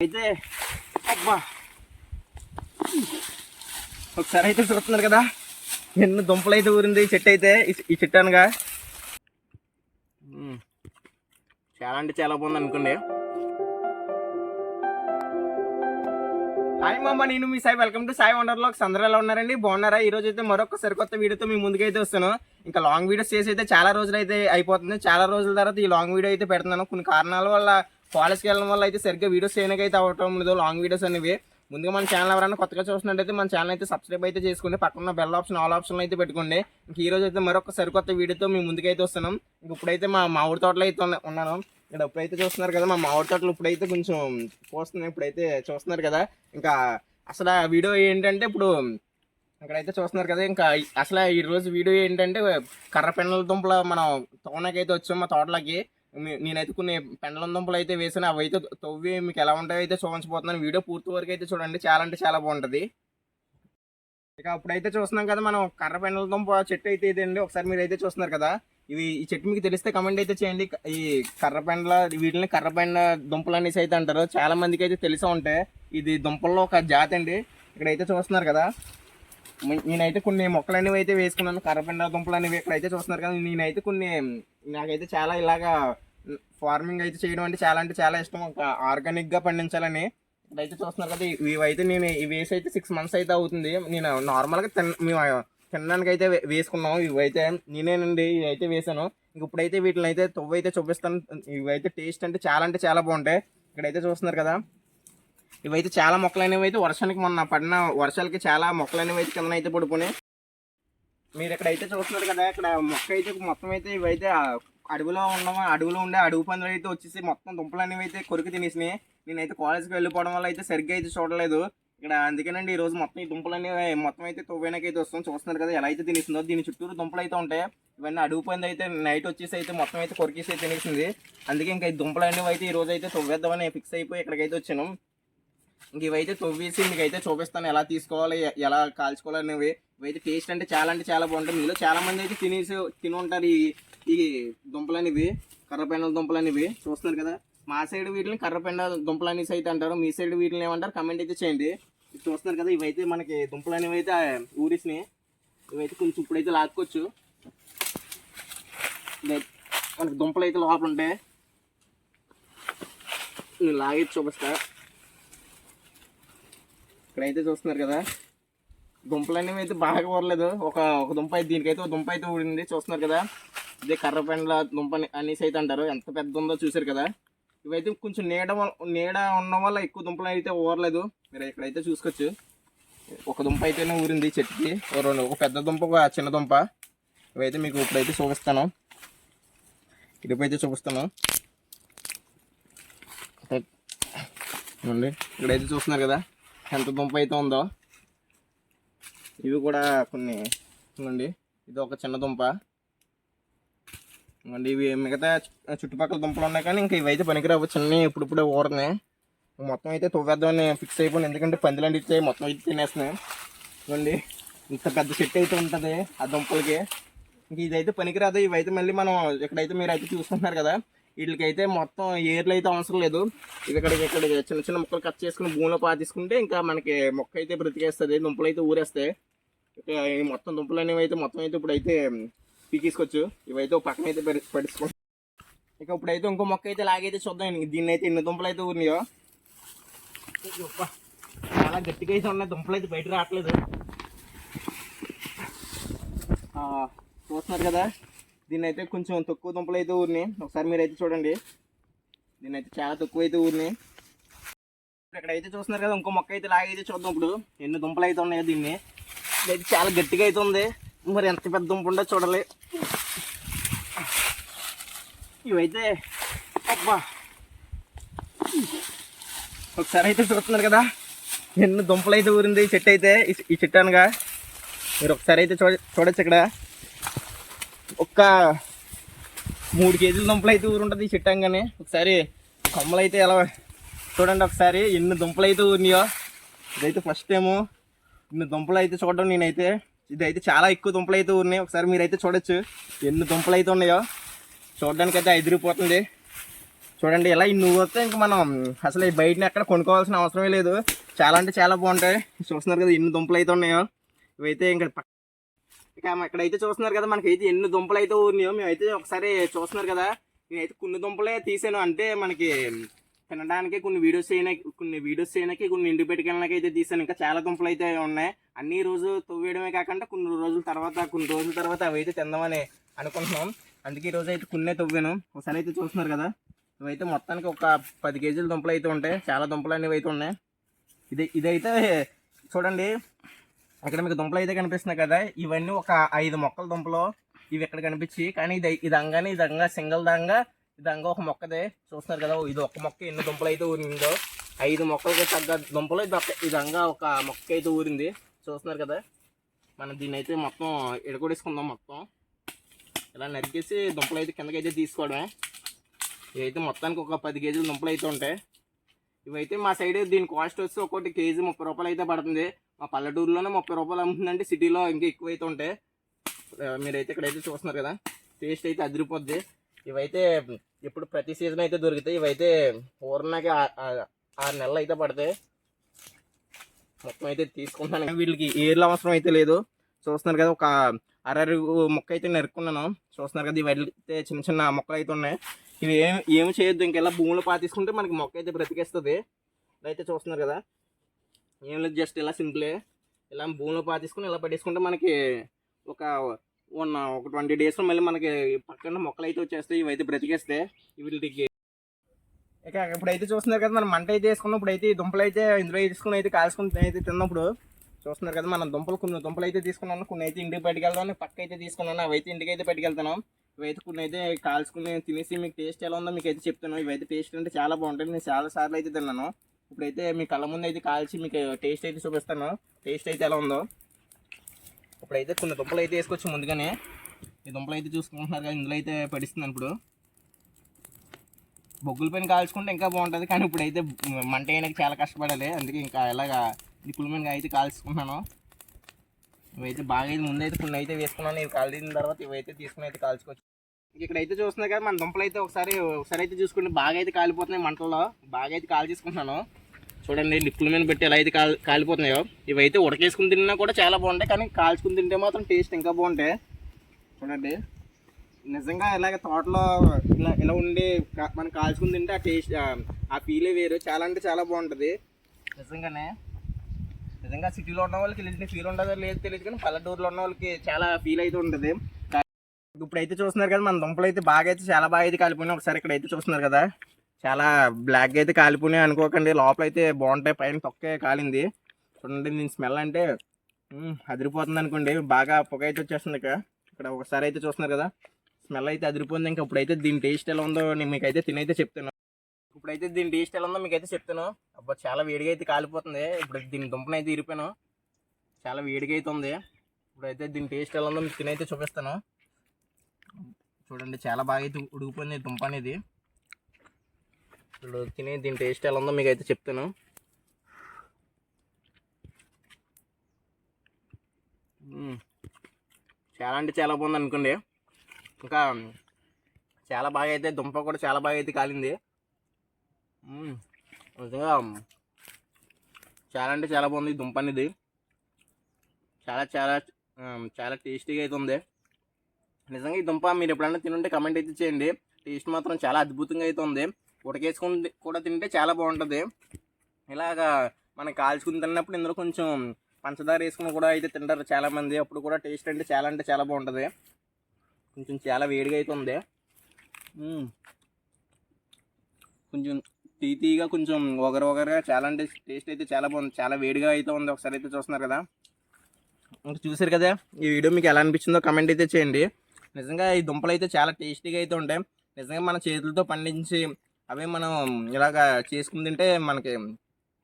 అయితే అబ్బా. ఒకసారి అయితే చూస్తున్నారు కదా? ఎన్ని దుంపలు అయితే ఊరింది ఈ చెట్టు అయితే ఈ- చెట్టు అనగా. చాలా అంటే చాలా బాగుంది అనుకోండి. హాయ్ మామ నేను మీ సాయి. వెల్కమ్ టు సాయి వండర్లో అందరూ ఎలా ఉన్నారండి? బాగున్నారా? ఈ రోజు అయితే మరొక సరికొత్త వీడియోతో మీ ముందుకైతే వస్తాను ఇంకా లాంగ్ వీడియోస్ చేసి అయితే చాలా రోజులు అయితే అయిపోతుంది. చాలా రోజుల తర్వాత ఈ లాంగ్ వీడియో అయితే పెడుతున్నాను. కొన్ని కారణాల వల్ల కాలేజ్కి వెళ్ళడం వల్ల అయితే సరిగ్గా వీడియోస్ చేయడానికి అయితే అవటం లేదు. లాంగ్ వీడియోస్ అనేవి. ముందుగా మన ఛానల్ ఎవరైనా కొత్తగా చూసినట్టయితే మన ఛానల్ అయితే సబ్స్క్రైబ్ అయితే చేసుకోండి. పక్కన బెల్ ఆప్షన్ ఆల్ ఆప్షన్ అయితే పెట్టుకోండి. ఇంక ఈ రోజు అయితే మరొక సరికొత్త వీడియోతో మేము ముందుకైతే వస్తున్నాం. ఇంక ఇప్పుడైతే మా మామిడి తోటలో అయితే ఉన్నాను. ఇక్కడ ఇప్పుడైతే చూస్తున్నారు కదా మా మామిడి తోటలు ఇప్పుడైతే కొంచెం పోస్తున్నాయి. ఇప్పుడైతే చూస్తున్నారు కదా ఇంకా అసలు ఆ వీడియో ఏంటంటే ఇప్పుడు ఇక్కడైతే చూస్తున్నారు కదా ఇంకా అసలు ఈ రోజు వీడియో ఏంటంటే కర్ర పెండల దుంపల మనం తోనకైతే వచ్చాం మా తోటలోకి. నేనైతే కొన్ని పెండలం దుంపలు అయితే వేసాను. అవి అయితే తవ్వి మీకు ఎలా ఉంటాయో అయితే చూపించబోతున్నాను. వీడియో పూర్తి వరకు అయితే చూడండి. చాలా అంటే చాలా బాగుంటుంది. ఇక అప్పుడైతే చూస్తున్నాం కదా మనం కర్ర పెండల దుంప చెట్టు అయితే ఇదండి. ఒకసారి మీరు అయితే చూస్తున్నారు కదా ఇవి ఈ చెట్టు మీకు తెలిస్తే కమెంట్ అయితే చేయండి. ఈ కర్ర పెండల వీటిని కర్ర పెండ దుంపలు అనేసి అయితే అంటారు. చాలా మందికి అయితే తెలిసే ఉంటాయి ఇది దుంపల్లో ఒక జాతి అండి. ఇక్కడైతే చూస్తున్నారు కదా నేనైతే కొన్ని మొక్కలు అనేవి అయితే వేసుకున్నాను. కర్రపెండ దుంపలు అనేవి ఇక్కడైతే చూస్తున్నారు కదా. నేనైతే కొన్ని నాకైతే చాలా ఇలాగా ఫార్మింగ్ అయితే చేయడం అంటే చాలా అంటే చాలా ఇష్టం. ఒక ఆర్గానిక్గా పండించాలని ఇప్పుడైతే చూస్తున్నారు కదా ఇవి అయితే నేను ఇవి వేసి అయితే సిక్స్ మంత్స్ అయితే అవుతుంది. నేను నార్మల్గా మేము తినడానికి అయితే వేసుకున్నాం ఇవైతే నేనేనండి ఇవైతే వేసాను. ఇంక ఇప్పుడైతే వీటిని అయితే తొవ్వు అయితే చూపిస్తాను. ఇవైతే టేస్ట్ అంటే చాలా అంటే చాలా బాగుంటాయి. ఇక్కడైతే చూస్తున్నారు కదా ఇవైతే చాలా మొక్కలు అనేవి అయితే వర్షానికి మొన్న పడిన వర్షాలకి చాలా మొక్కలు అనేవి అయితే కింద అయితే పడుకుని. మీరు ఇక్కడ అయితే చూస్తున్నారు కదా ఇక్కడ మొక్క అయితే మొత్తం అయితే ఇవైతే అడవిలో ఉండడం అడవిలో ఉండే అడవి పందులు అయితే వచ్చేసి మొత్తం దుంపలు అనేవి అయితే కొరికి తినేసినాయి. నేనైతే కాలేజ్కి వెళ్ళిపోవడం వల్ల అయితే సరిగ్గా అయితే చూడలేదు. ఇక్కడ అందుకేనండి ఈ రోజు మొత్తం ఈ దుంపలు అనేవి మొత్తం అయితే తువ్వేనకైతే వస్తాం చూస్తున్నారు కదా ఎలా అయితే తినేసిందో. దీని చుట్టూరు దుంపలు అయితే ఉంటాయి. ఇవన్నీ అడుగు పంది అయితే నైట్ వచ్చేసి అయితే మొత్తం అయితే కొరికేసి అయితే తినేసింది. అందుకే ఇంకా ఈ దుంపలు అనేవి అయితే ఈ రోజు అయితే తువ్వేద్దామని ఫిక్స్ అయిపోయి ఇక్కడికైతే వచ్చాను. ఇంక ఇవైతే తవ్వేసి మీకు అయితే చూపిస్తాను ఎలా తీసుకోవాలి ఎలా కాల్చుకోవాలి అనేవి ఇవైతే టేస్ట్ అంటే చాలా అంటే చాలా బాగుంటాయి మీలో చాలా మంది అయితే తినేసి తిని ఉంటారు ఈ ఈ దుంపలు అనేవి కర్రపెండల దుంపలు అనేవి చూస్తున్నారు కదా? మా సైడ్ వీటిని కర్రపెండ దుంపలు అనేసి అయితే అంటారు. మీ సైడ్ వీటిని ఏమంటారు? కమెంట్ అయితే చేయండి. ఇది చూస్తున్నారు కదా? ఇవైతే మనకి దుంపలు అనేవి అయితే ఊరిసినాయి. ఇవైతే కొంచెం ఇప్పుడైతే లాక్కోవచ్చు మనకి దుంపలు అయితే లోపల ఉంటాయి. నేను లాగే చూపిస్తా. ఇక్కడైతే చూస్తున్నారు కదా. దుంపలు అనేవి అయితే బాగా ఊరలేదు ఒక ఒక దుంప అయితే దీనికైతే ఒక దుంప అయితే ఊడింది. చూస్తున్నారు కదా. ఇదే కర్రపెండ్ల దుంప అని- అనేసి అయితే అంటారు. ఎంత పెద్ద ఉందో చూసారు కదా. ఇవైతే కొంచెం నీడ నీడ ఉండడం వల్ల ఎక్కువ దుంపలు అయితే ఊరలేదు మీరు ఇక్కడైతే చూసుకోవచ్చు. ఒక దుంప అయితేనే ఊరింది చెట్టుకి. రెండు ఒక పెద్ద దుంప ఒక చిన్న దుంప. ఇవైతే మీకు ఇప్పుడైతే చూపిస్తాను. ఇటుపైతే చూపిస్తాను. ఇక్కడైతే చూస్తున్నారు కదా. ఎంత దుంప అయితే ఉందో? ఇవి కూడా కొన్ని ఇవ్వండి ఇది ఒక చిన్న దుంప. ఇవ్వండి ఇవి మిగతా చుట్టుపక్కల దుంపలు ఉన్నాయి కానీ ఇంకా ఇవి అయితే పనికిరావు. చిన్న ఇప్పుడిప్పుడే ఊరనే. మొత్తం అయితే తవ్వేద్దామని ఫిక్స్ అయిపోయింది. ఎందుకంటే పందిలాంటి ఇచ్చాయి మొత్తం అయితే తినేస్తున్నాయి. ఇవ్వండి ఇంత పెద్ద చెట్టు అయితే ఉంటుంది ఆ దుంపలకి. ఇంక ఇదైతే పనికిరాదు. ఇవైతే మళ్ళీ మనం ఇక్కడైతే మీరు అయితే చూసుకుంటున్నారు కదా వీటికైతే మొత్తం ఏర్లు అయితే అవసరం లేదు. ఇవి ఇక్కడ ఇక్కడ చిన్న చిన్న ముక్కలు కట్ చేసుకుని భూమిలో పాతీసుకుంటే ఇంకా మనకి మొక్క అయితే బ్రతికేస్తుంది దుంపలు అయితే ఊరేస్తాయి. ఇక ఈ మొత్తం దుంపలు అనేవి అయితే మొత్తం అయితే ఇప్పుడు అయితే పీకేసుకోవచ్చు. ఇవైతే ఒక పక్కన అయితే పడి ఇక ఇప్పుడైతే ఇంకో మొక్క అయితే లాగైతే చూద్దాం. దీన్ని అయితే ఎన్ని దుంపలు అయితే ఊరినాయో. అబ్బా, చాలా గట్టిగా అయితే ఉన్నాయి. దుంపలు అయితే బయట రావట్లేదు. చూస్తున్నారు కదా? దీన్ని అయితే కొంచెం తక్కువ దుంపలు అయితే ఊరినాయి ఒకసారి మీరు అయితే చూడండి. దీన్ని అయితే చాలా తక్కువ అయితే ఊరినాయి ఇక్కడ అయితే చూస్తున్నారు కదా ఇంకో మొక్క అయితే లాగైతే చూద్దాం ఇప్పుడు. ఎన్ని దుంపలు అయితే ఉన్నాయో దీన్ని. ఇదైతే చాలా గట్టిగా అయితే ఉంది. మరి ఎంత పెద్ద దుంప ఉందో చూడాలి. ఇవైతే అబ్బా. ఒకసారి అయితే చూస్తున్నారు కదా ఎన్ని దుంపలు అయితే ఊరింది ఈ చెట్టు అయితే ఈ- ఈ చెట్టు అనగా. మీరు ఒకసారి అయితే చూడ చూడొచ్చు ఇక్కడ. ఒక్క మూడు కేజీల దుంపలు అయితే ఊరుంటుంది ఈ ఒకసారి కొమ్మలు అయితే ఎలా చూడండి ఒకసారి ఎన్ని దుంపలు అయితే ఊరినాయో. ఇదైతే ఫస్ట్ ఏమో ఇన్ని దుంపలు అయితే చూడడం నేనైతే. ఇదైతే చాలా ఎక్కువ దుంపలు అయితే ఊరినాయి. ఒకసారి మీరైతే చూడొచ్చు ఎన్ని దుంపలు అయితే ఉన్నాయో. చూడడానికి అయితే ఎదిరిపోతుంది చూడండి ఇలా ఇన్ని వస్తే ఇంక మనం అసలు ఈ బయటని ఎక్కడ కొనుక్కోవాల్సిన అవసరమే లేదు. చాలా అంటే చాలా బాగుంటాయి. చూస్తున్నారు కదా ఎన్ని దుంపలు అయితే ఉన్నాయో. ఇవైతే ఇంకా ఇక ఇక్కడైతే చూస్తున్నారు కదా మనకైతే ఎన్ని దుంపలు అయితే ఉన్నాయో మేమైతే ఒకసారి చూస్తున్నారు కదా నేనైతే కొన్ని దుంపలే తీసాను. అంటే మనకి తినడానికి కొన్ని వీడియోస్ చేయడానికి కొన్ని వీడియోస్ చేయడానికి కొన్ని ఇంటి పెట్టుకెళ్ళడానికి అయితే తీసాను. ఇంకా చాలా దుంపలు అయితే ఉన్నాయి. అన్ని రోజు తవ్వేయడమే కాకుండా కొన్ని రోజుల తర్వాత కొన్ని రోజుల తర్వాత అవి అయితే తిందామని అనుకుంటున్నాం. అందుకే ఈ అయితే కొన్నే తవ్వాను. ఒకసారి అయితే చూస్తున్నారు కదా ఇవైతే మొత్తానికి ఒక పది కేజీల దుంపలు అయితే ఉంటాయి. చాలా దుంపలు అనేవి అయితే ఉన్నాయి. ఇది ఇదైతే చూడండి ఇక్కడ మీకు దుంపలు అయితే కనిపిస్తున్నాయి కదా. ఇవన్నీ ఒక ఐదు మొక్కల దుంపలు ఇవి ఇక్కడ కనిపించి కానీ ఇది ఇది అంగానే ఇది అంగా సింగిల్ దంగా ఇది అంగా ఒక మొక్కదే. చూస్తున్నారు కదా ఇది ఒక మొక్క ఎన్ని దుంపలు అయితే ఊరిందో. ఐదు మొక్కలకి తగ్గ దుంపలు ఇది ఇది అంగా ఒక మొక్క అయితే ఊరింది. చూస్తున్నారు కదా మనం దీన్ని అయితే మొత్తం ఎడగొడేసుకుందాం మొత్తం. ఇలా నరికేసి దుంపలు అయితే కిందకైతే తీసుకోవడమే. ఇవైతే మొత్తానికి ఒక పది కేజీల దుంపలు అయితే ఉంటాయి. ఇవైతే మా సైడ్ దీని కాస్ట్ వచ్చి ఒకటి కేజీ ముప్పై రూపాయలు అయితే పడుతుంది. మా పల్లెటూరులోనే ముప్పై రూపాయలు అమ్ముతుందండి. సిటీలో ఇంకా ఎక్కువైతే ఉంటాయి మీరైతే ఇక్కడైతే చూస్తున్నారు కదా. టేస్ట్ అయితే అదిరిపోద్ది. ఇవైతే ఇప్పుడు ప్రతి సీజన్ అయితే దొరుకుతాయి. ఇవైతే ఊరినాకి ఆరు నెలలు అయితే పడతాయి మొత్తం అయితే తీసుకుంటాను. వీళ్ళకి ఏర్లు అవసరం అయితే లేదు. చూస్తున్నారు కదా ఒక అరరు మొక్క అయితే నరుక్కున్నాను. చూస్తున్నారు కదా ఇవి అయితే చిన్న చిన్న మొక్కలు అయితే ఉన్నాయి. ఇవి ఏం ఏమి చేయొద్దు. ఇంకెలా భూములు పాతీసుకుంటే మనకి మొక్క అయితే బ్రతికేస్తుంది. ఇదైతే చూస్తున్నారు కదా ఏం లేదు జస్ట్ ఇలా సింపులే ఇలా భూమిలో పాతిసుకుని ఇలా పట్టేసుకుంటే మనకి ఒక వన్ ఒక ట్వంటీ డేస్లో మళ్ళీ మనకి పక్కన మొక్కలు అయితే వచ్చేస్తాయి ఇవైతే బ్రతికేస్తే వీటికి. ఇక ఇప్పుడైతే చూస్తున్నారు కదా మనం మంట అయితే వేసుకున్నప్పుడు ఇప్పుడైతే ఈ దుంపలు అయితే ఇందులో తీసుకుని అయితే కాల్చుకుని అయితే తిన్నప్పుడు చూస్తున్నారు కదా మనం దుంపలు కొన్ని దుంపలు అయితే తీసుకున్నాను. కొన్ని అయితే ఇంటికి పట్టుకెళ్తాను పక్క అయితే తీసుకున్నాను అవైతే ఇంటికి అయితే పట్టుకెళ్తాను. ఇవైతే కొన్ని అయితే కాల్చుకుని తినేసి మీకు టేస్ట్ ఎలా ఉందో మీకు అయితే చెప్తాను. ఇవైతే టేస్ట్ అంటే చాలా బాగుంటుంది నేను చాలా సార్లు అయితే తిన్నాను. ఇప్పుడైతే మీ కళ్ళ ముందు అయితే కాల్చి మీకు టేస్ట్ అయితే చూపిస్తాను. టేస్ట్ అయితే ఎలా ఉందో. ఇప్పుడైతే కొన్ని దుంపలు అయితే వేసుకొచ్చి ముందుగానే ఈ దుంపలు అయితే చూసుకుంటున్నారు కదా ఇందులో అయితే పడిస్తుంది ఇప్పుడు. బొగ్గుల పైన కాల్చుకుంటే ఇంకా బాగుంటుంది కానీ ఇప్పుడైతే మంట అయినాక చాలా కష్టపడాలి. అందుకే ఇంకా ఇలాగా నిప్పుల మీద అయితే కాల్చుకుంటున్నాను. ఇవైతే బాగా అయితే ముందైతే కొన్ని అయితే వేసుకున్నాను. ఇవి కాలిన తర్వాత ఇవైతే తీసుకుని అయితే కాల్చుకోవచ్చు. ఇక్కడ అయితే చూస్తున్నా కదా మన దుంపలు అయితే ఒకసారి ఒకసారి అయితే చూసుకుంటే బాగా అయితే కాలిపోతున్నాయి మంటల్లో. బాగా అయితే కాల్ చేసుకుంటున్నాను. చూడండి లిప్పుల మీద పెట్టి ఎలా అయితే కాల్ కాలిపోతున్నాయో. ఇవైతే ఉడకేసుకుని తిన్నా కూడా చాలా బాగుంటాయి కానీ కాల్చుకుని తింటే మాత్రం టేస్ట్ ఇంకా బాగుంటాయి. చూడండి. నిజంగా ఇలాగ తోటలో ఇలా ఇలా ఉండి మనం కాల్చుకుని తింటే ఆ టేస్ట్ ఆ ఫీలే వేరు. చాలా అంటే చాలా బాగుంటుంది. నిజంగానే. నిజంగా సిటీలో ఉన్న వాళ్ళకి ఇలాంటి ఫీల్ ఉండదో లేదు తెలియదు కానీ పల్లెటూరులో ఉన్న వాళ్ళకి చాలా ఫీల్ అయితే ఉంటుంది. ఇప్పుడైతే చూస్తున్నారు కదా మన దుంపలు అయితే బాగా అయితే చాలా బాగా అయితే కాలిపోయినాయి. ఒకసారి ఇక్కడ అయితే చూస్తున్నారు కదా చాలా బ్లాక్ అయితే కాలిపోయినాయి అనుకోకండి. లోపల అయితే బాగుంటాయి పైన తొక్కే కాలింది. చూడండి దీని స్మెల్ అంటే అదిరిపోతుంది అనుకోండి. బాగా పొగ అయితే వచ్చేస్తుంది ఇక్కడ ఇక్కడ ఒకసారి అయితే చూస్తున్నారు కదా స్మెల్ అయితే అదిరిపోయింది. ఇంకా ఇప్పుడైతే దీని టేస్ట్ ఎలా ఉందో నేను మీకైతే తినైతే చెప్తాను. ఇప్పుడైతే దీని టేస్ట్ ఎలా ఉందో మీకైతే చెప్తాను. అబ్బా చాలా వేడిగా అయితే కాలిపోతుంది. ఇప్పుడు దీని దుంపను అయితే ఇరిపాను. చాలా వేడిగా అయితే ఉంది. ఇప్పుడైతే దీని టేస్ట్ ఎలా ఉందో మీకు తినైతే చూపిస్తాను. చూడండి చాలా బాగా అయితే ఉడికిపోయింది దుంప అనేది. ఇప్పుడు తినే దీని టేస్ట్ ఎలా ఉందో మీకు అయితే చెప్తాను చాలా అంటే చాలా బాగుంది అనుకోండి. ఇంకా చాలా బాగా అయితే దుంప కూడా చాలా బాగా అయితే కాలింది. నిజంగా చాలా అంటే చాలా బాగుంది దుంప అనేది. చాలా చాలా చాలా టేస్టీగా అయితే ఉంది. నిజంగా ఈ దుంప మీరు ఎప్పుడైనా తినుంటే కమెంట్ అయితే చేయండి. టేస్ట్ మాత్రం చాలా అద్భుతంగా అయితే ఉంది. ఉడకేసుకుని కూడా తింటే చాలా బాగుంటుంది. ఇలాగా మనం కాల్చుకుని తిన్నప్పుడు ఇందులో కొంచెం పంచదార వేసుకుని కూడా అయితే తింటారు చాలామంది. అప్పుడు కూడా టేస్ట్ అంటే చాలా అంటే చాలా బాగుంటుంది. కొంచెం చాలా వేడిగా అయితే ఉంది. కొంచెం తీతీగా కొంచెం ఒగరు ఒగరుగా చాలా అంటే టేస్ట్ అయితే చాలా బాగుంది. చాలా వేడిగా అయితే ఉంది. ఒకసారి అయితే చూస్తున్నారు కదా. ఇంకా చూసారు కదా ఈ వీడియో మీకు ఎలా అనిపించిందో కమెంట్ అయితే చేయండి. నిజంగా ఈ దుంపలు అయితే చాలా టేస్టీగా అయితే ఉంటాయి నిజంగా మన చేతులతో పండించి అవే మనం ఇలాగా చేసుకుని తింటే మనకి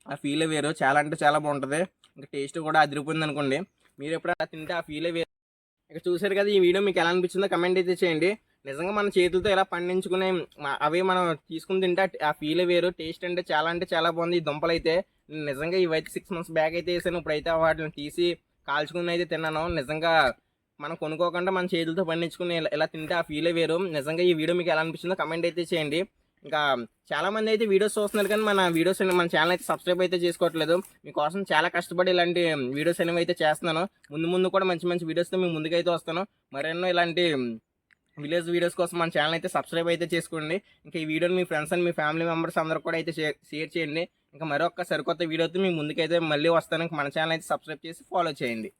ఆ ఫీల్ వేరు. చాలా అంటే చాలా బాగుంటుంది. ఇంకా టేస్ట్ కూడా అదిరిపోయింది అనుకోండి. మీరు ఎప్పుడైనా తింటే ఆ ఫీలే వేరు. ఇక చూసారు కదా ఈ వీడియో మీకు ఎలా అనిపించిందో కమెంట్ అయితే చేయండి. నిజంగా మన చేతులతో ఇలా పండించుకునే అవి అవే మనం తీసుకుని తింటే ఆ- ఫీల్ వేరు. టేస్ట్ అంటే చాలా అంటే చాలా బాగుంది ఈ దుంపలు అయితే నిజంగా ఇవైతే సిక్స్ మంత్స్ బ్యాక్ అయితే వేసాను. ఇప్పుడైతే వాటిని తీసి కాల్చుకుని అయితే తిన్నాను. నిజంగా మనం కొనుక్కోకుండా మన చేతులతో పండించుకుని ఇలా- ఇలా తింటే ఆ ఫీలే వేరు. నిజంగా ఈ వీడియో మీకు ఎలా అనిపించిందో కమెంట్ అయితే చేయండి. ఇంకా చాలా మంది అయితే వీడియోస్ చూస్తున్నారు కానీ మన వీడియోస్ మన ఛానల్ అయితే సబ్స్క్రైబ్ అయితే చేసుకోవట్లేదు. మీకోసం చాలా కష్టపడి ఇలాంటి వీడియోస్ అనేవి అయితే చేస్తున్నాను. ముందు ముందు కూడా మంచి మంచి వీడియోస్తో మీ ముందుకైతే వస్తాను. మరెన్నో ఇలాంటి విలేజ్ వీడియోస్ కోసం మన ఛానల్ అయితే సబ్స్క్రైబ్ అయితే చేసుకోండి. ఇంకా ఈ వీడియోని మీ ఫ్రెండ్స్ అండ్ మీ ఫ్యామిలీ మెంబర్స్ అందరూ కూడా అయితే షేర్ షేర్ చేయండి. ఇంకా మరొక సరికొత్త వీడియోతో మీ ముందుకైతే మళ్ళీ వస్తాను. ఇంకా మన ఛానల్ అయితే సబ్స్క్రైబ్ చేసి ఫాలో చేయండి.